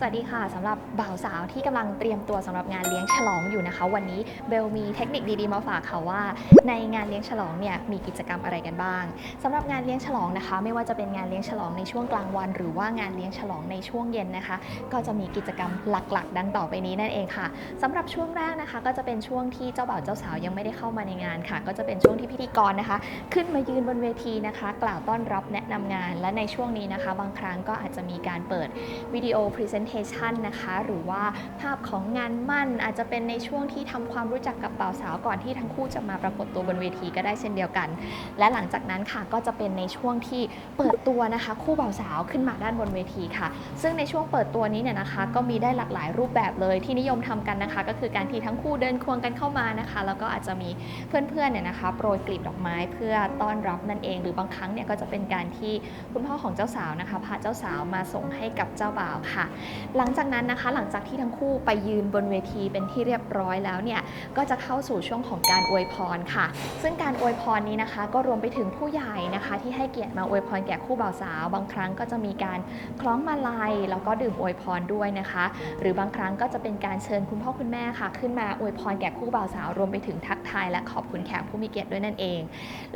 สวัสดีค่ะสำหรับบ่าวสาวที่กำลังเตรียมตัวสำหรับงานเลี้ยงฉลองอยู่นะคะ วันนี้เบลมีเทคนิคดีๆมาฝากค่ะว่า ในงานเลี้ยงฉลองเนี่ยมีกิจกรรมอะไรกันบ้างสำหรับงานเลี้ยงฉลองนะคะ ไม่ว่าจะเป็นงานเลี้ยงฉลองในช่วงกลางวัน หรือว่างานเลี้ยงฉลองในช่วงเย็นนะคะ ก็จะมีกิจกรรมหลักๆ ดังต่อไปนี้นั่นเองค่ะสำหรับช่วงแรกนะคะ ก็จะเป็นช่วงที่เจ้าบ่าวเจ้าสาวยังไม่ได้เข้ามาในงานค่ะ ก็จะเป็นช่วงที่พิธีกรนะคะ ขึ้นมายืนบนเวทีนะคะ กล่าวต้อนรับแนะนำงาน และในช่วงนี้นะคะ บางครั้งก็อาจจะมีการเปิดวิดีโอพรีเซน Presentation นะคะ หรือว่าภาพของงานมั่นอาจจะเป็นในช่วงที่ทำความรู้จักกับบ่าวสาวก่อนที่ทั้งคู่จะมาปรากฏตัวบนเวทีก็ได้เช่นเดียวกัน และหลังจากนั้นค่ะก็จะเป็นในช่วงที่เปิดตัวนะคะ คู่บ่าวสาวขึ้นมาด้านบนเวทีค่ะ ซึ่งในช่วงเปิดตัวนี้เนี่ยนะคะ ก็มีได้หลากหลายรูปแบบเลยที่นิยมทำกันนะคะ ก็คือการที่ทั้งคู่เดินควงกันเข้ามานะคะ แล้วก็อาจจะมีเพื่อนๆเนี่ยนะคะโปรยกลีบดอกไม้เพื่อต้อนรับนั่นเอง หรือบางครั้งเนี่ยก็จะเป็นการที่คุณพ่อของเจ้าสาวนะคะพาเจ้าสาวมาส่งให้กับเจ้าบ่าวค่ะหลังจากนั้นนะคะหลังจากที่ทั้งคู่ไปยืนบนเวทีเป็นที่เรียบร้อยแล้วเนี่ยก็จะเข้าสู่ช่วงของการอวยพรค่ะ ซึ่งการอวยพรนี้นะคะ ก็รวมไปถึงผู้ใหญ่นะคะ ที่ให้เกียรติมาอวยพรแก่คู่บ่าวสาว บางครั้งก็จะมีการคล้องมาลัยแล้วก็ดื่มอวยพรด้วยนะคะ หรือบางครั้งก็จะเป็นการเชิญคุณพ่อคุณแม่ค่ะ ขึ้นมาอวยพรแก่คู่บ่าวสาวรวมไปถึงทักทายและขอบคุณแขกผู้มีเกียรติด้วยนั่นเอง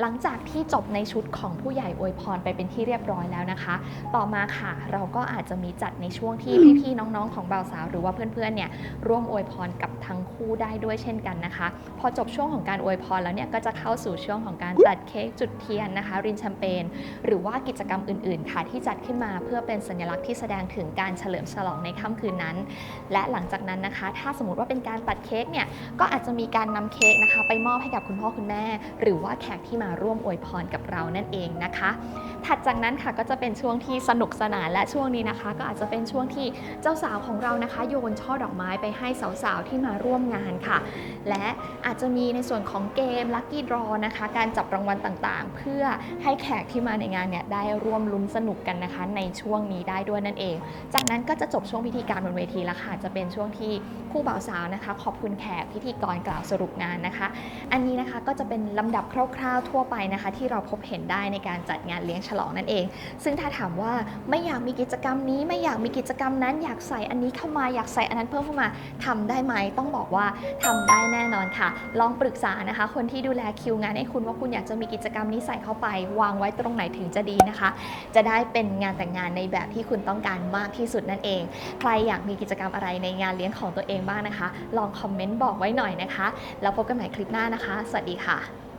หลังจากที่จบในชุดของผู้ใหญ่อวยพรไปเป็นที่เรียบร้อยแล้วนะคะ ต่อมาค่ะ เราก็อาจจะมีจัดในช่วงที่พี่ๆน้องๆของบ่าวสาว หรือว่าเพื่อนๆเนี่ยร่วมอวยพรกับทั้งคู่ได้ด้วยเช่นกันนะคะ พอจบช่วงของการอวยพรแล้วเนี่ยก็จะเข้าสู่ช่วงของการตัดเค้กจุดเทียนนะคะ รินแชมเปญหรือว่ากิจกรรมอื่นๆ ค่ะที่จัดขึ้นมาเพื่อเป็นสัญลักษณ์ที่แสดงถึงการเฉลิมฉลองในค่ำคืนนั้น และหลังจากนั้นนะคะ ถ้าสมมติว่าเป็นการตัดเค้กเนี่ยก็อาจจะมีการนำเค้กนะคะ ไปมอบให้กับคุณพ่อคุณแม่ หรือว่าแขกที่มาร่วมอวยพรกับเรานั่นเองนะคะ ถัดจากนั้นค่ะก็จะเป็นช่วงที่สนุกสนานและช่วงนี้นะคะ ก็อาจจะเป็นช่วงที่เจ้าสาวของเรานะคะโยนช่อดอกไม้ไปให้สาวๆ ที่มาร่วมงานค่ะ และอาจจะมีในส่วนของเกม Lucky Draw นะคะ การจับรางวัลต่างๆ เพื่อให้แขกที่มาในงานเนี่ยได้ร่วมลุ้นสนุกกันนะคะ ในช่วงนี้ได้ด้วยนั่นเอง จากนั้นก็จะจบช่วงพิธีการบนเวทีแล้วค่ะจะเป็นช่วงที่คู่บ่าวสาวนะคะ ขอบคุณแขกพิธีกรกล่าวสรุปงานนะคะ อันนี้นะคะก็จะเป็นลำดับคร่าวๆทั่วไปนะคะ ที่เราพบเห็นได้ในการจัดงานเลี้ยงฉลองนั่นเอง ซึ่งถ้าถามว่าไม่อยากมีกิจกรรมนี้ไม่อยากมีกิจกรรมนั้นอยากใส่อันนี้เข้ามาอยากใส่อันนั้นเพิ่มเข้ามาทำได้ไหมต้องบอกว่าทำได้แน่นอนค่ะ ลองปรึกษานะคะ คนที่ดูแลคิวงานให้คุณว่าคุณอยากจะมีกิจกรรมนี้ใส่เข้าไป วางไว้ตรงไหนถึงจะดีนะคะ จะได้เป็นงานแต่งงานในแบบที่คุณต้องการมากที่สุดนั่นเอง ใครอยากมีกิจกรรมอะไรในงานเลี้ยงของตัวเองบ้างนะคะ ลองคอมเมนต์บอกไว้หน่อยนะคะ แล้วพบกันใหม่คลิปหน้านะคะ สวัสดีค่ะ